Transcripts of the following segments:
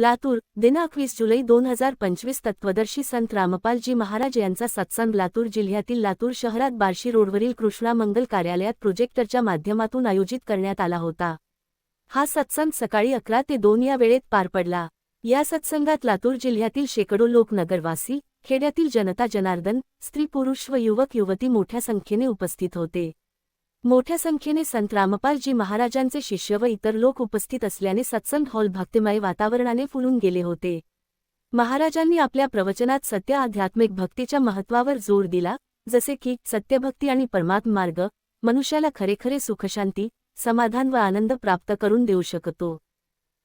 लातूर दिनांक वीस जुलै दोन हजार पंचवीस तत्वदर्शी संत रामपालजी महाराज यांचा सत्संग लातूर जिल्ह्यातील लातूर शहरात बार्शी रोडवरील कृष्णा मंगल कार्यालयात प्रोजेक्टरच्या माध्यमातून आयोजित करण्यात आला होता. हा सत्संग सकाळी अकरा ते दोन या वेळेत पार पडला. या सत्संगात लातूर जिल्ह्यातील शेकडो लोक नगरवासी खेड्यातील जनता जनार्दन स्त्री पुरुष व युवक युवती मोठ्या संख्येने उपस्थित होते. मोठ्या संख्येने संत रामपालजी महाराजांचे शिष्य व इतर लोक उपस्थित असल्याने सत्संग हॉल भक्तिमय वातावरणाने फुलून गेले होते. महाराजांनी आपल्या प्रवचनात सत्य आध्यात्मिक भक्तीच्या महत्वावर जोर दिला जसे की सत्यभक्ती आणि परमात्म मार्ग मनुष्याला खरेखरे सुखशांती समाधान व आनंद प्राप्त करून देऊ शकतो.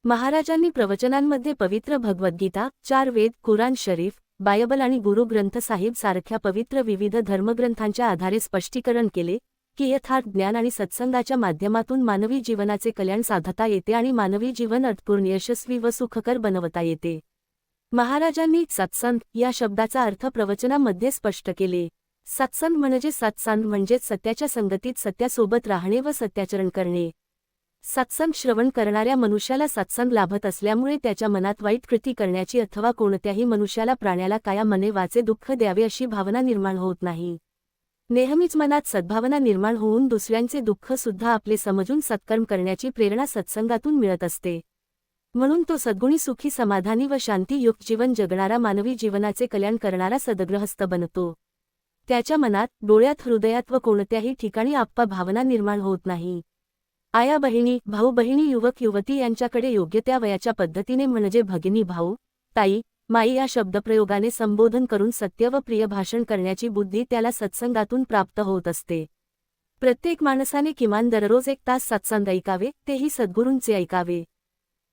महाराजांनी प्रवचनांमध्ये पवित्र भगवद्गीता चार वेद कुराण शरीफ बायबल आणि गुरु ग्रंथ साहिब सारख्या पवित्र विविध धर्मग्रंथांच्या आधारे स्पष्टीकरण केले की यथार्थ ज्ञान आणि सत्संगाच्या माध्यमातून मानवी जीवनाचे कल्याण साधता येते आणि मानवी जीवन अर्थपूर्ण यशस्वी व सुखकर बनवता येते. महाराजांनी सत्संग या शब्दाचा अर्थ प्रवचनामध्ये स्पष्ट केले. सत्संग म्हणजे सत्संग म्हणजेच सत्याच्या संगतीत सत्यासोबत राहणे व सत्याचरण करणे. सत्संग श्रवण करणाऱ्या मनुष्याला सत्संग लाभत असल्यामुळे त्याच्या मनात वाईट कृती करण्याची अथवा कोणत्याही मनुष्याला प्राण्याला काया मने वाचे दुःख द्यावे अशी भावना निर्माण होत नाही. नेहमीच मनात सद्भावना निर्माण होऊन दुसऱ्यांचे दुःख सुद्धा आपले समजून सत्कर्म करण्याची प्रेरणा सत्संगातून मिळत असते. म्हणून तो सद्गुणी सुखी समाधानी व शांतीयुक्त जीवन जगणारा मानवी जीवनाचे कल्याण करणारा सदग्रहस्थ बनतो. त्याच्या मनात डोळ्यात हृदयात व कोणत्याही ठिकाणी आप्पा भावना निर्माण होत नाही. आया बहिणी भाऊ बहिणी युवक युवती यांच्याकडे योग्य त्या वयाच्या पद्धतीने म्हणजे भगिनी भाऊ ताई माई या शब्दप्रयोगाने संबोधन करून सत्य व प्रिय भाषण करण्याची बुद्धी त्याला सत्संगातून प्राप्त होत असते. प्रत्येक माणसाने किमान दररोज एक तास सत्संग ऐकावे तेही सद्गुरूंचे ऐकावे.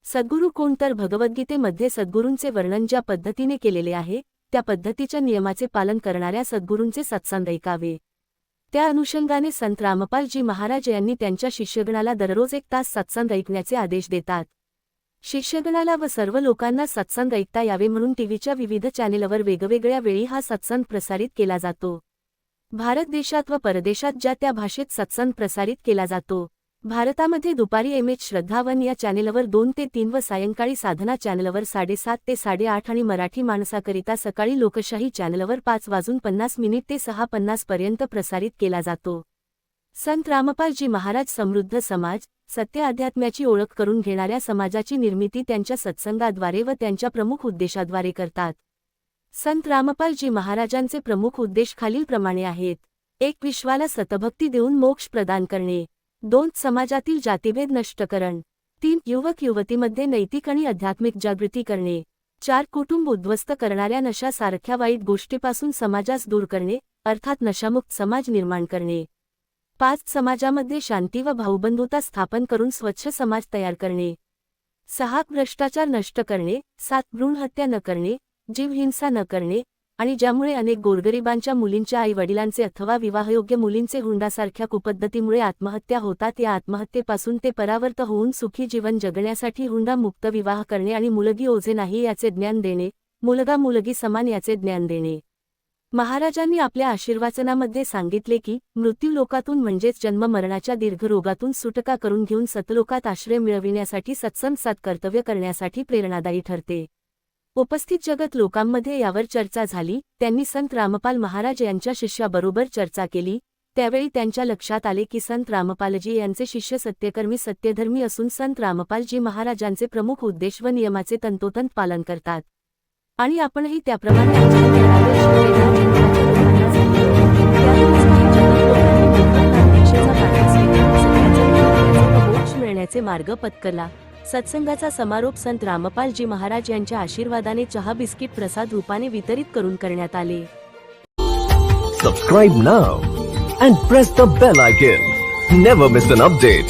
सद्गुरू कोण तर भगवद्गीतेमध्ये सद्गुरूंचे वर्णन ज्या पद्धतीने केलेले आहे त्या पद्धतीच्या नियमाचे पालन करणाऱ्या सद्गुरूंचे सत्संग ऐकावे. त्या अनुषंगाने संत रामपालजी महाराज यांनी त्यांच्या शिष्यगणाला दररोज एक तास सत्संग ऐकण्याचे आदेश देतात. शिष्यगणाला व सर्व लोकांना सत्संग ऐकता यावे म्हणून टीव्हीच्या विविध चॅनेलवर वेगवेगळ्या वेळी हा सत्संग प्रसारित केला जातो. भारत देशात व परदेशात ज्या त्या भाषेत सत्संग प्रसारित केला जातो. भारतामध्ये दुपारी एम एच श्रद्धावन या चॅनेलवर दोन ते तीन व सायंकाळी साधना चॅनेलवर साडेसात ते साडेआठ आणि मराठी माणसाकरिता सकाळी लोकशाही चॅनेलवर पाच वाजून पन्नास मिनिट ते सहा पन्नास पर्यंत प्रसारित केला जातो. संत रामपालजी महाराज समृद्ध समाज सत्य अध्यात्म्याची ओळख करून घेणाऱ्या समाजाची निर्मिती त्यांच्या सत्संगाद्वारे व त्यांच्या प्रमुख उद्देशाद्वारे करतात. संत रामपालजी महाराजांचे प्रमुख उद्देश खालीलप्रमाणे आहेत. एक विश्वाला सतभक्ती देऊन मोक्ष प्रदान करणे. दोन समाजातील जातीभेद नष्टकरण तीन युवक युवतीमध्ये नैतिक आणि आध्यात्मिक जागृती करणे. चार कुटुंब उद्ध्वस्त करणाऱ्या नशासारख्या वाईट गोष्टीपासून समाजास दूर करणे अर्थात नशामुक्त समाज निर्माण करणे. पाच समाजामध्ये शांती व भाऊबंधुता स्थापन करून स्वच्छ समाज तयार करणे. सहा भ्रष्टाचार नष्ट करणे. सात भ्रूणहत्या न करणे. जीवहिंसा न करणे. आणि ज्यामुळे अनेक गोरगरिबांच्या मुलींच्या आईवडिलांचे अथवा विवाहयोग्य मुलींचे हुंडासारख्या कुपद्धतीमुळे आत्महत्या होतात. या आत्महत्येपासून ते परावर्त होऊन सुखी जीवन जगण्यासाठी हुंडा मुक्त विवाह करणे आणि मुलगी ओझे नाही याचे ज्ञान देणे. मुलगा मुलगी समान याचे ज्ञान देणे. महाराजांनी आपल्या आशीर्वाचनामध्ये सांगितले की मृत्यू लोकातून म्हणजेच जन्म मरणाच्या दीर्घ रोगातून सुटका करून घेऊन सतलोकात आश्रय मिळविण्यासाठी सत्संग कर्तव्य करण्यासाठी प्रेरणादायी ठरते. उपस्थित जगत लोकांमध्ये यावर चर्चा झाली त्यांनी संत रामपाल महाराज यांच्या शिष्याबरोबर चर्चा केली त्यावेळी त्यांच्या लक्षात आले की संत रामपालजी यांचे शिष्य सत्यकर्मी सत्यधर्मी असून संत रामपालजी महाराजांचे प्रमुख उद्देश व नियमाचे तंतोतंत पालन करतात. आणि आपणही त्याप्रमाणे मिळण्याचे मार्ग पत्करला. सत्संगाचा समारोप संत रामपालजी महाराज यांच्या आशीर्वादाने चहा बिस्किट प्रसाद रूपाने वितरित करून करण्यात आले. Subscribe now and press the bell icon never miss an update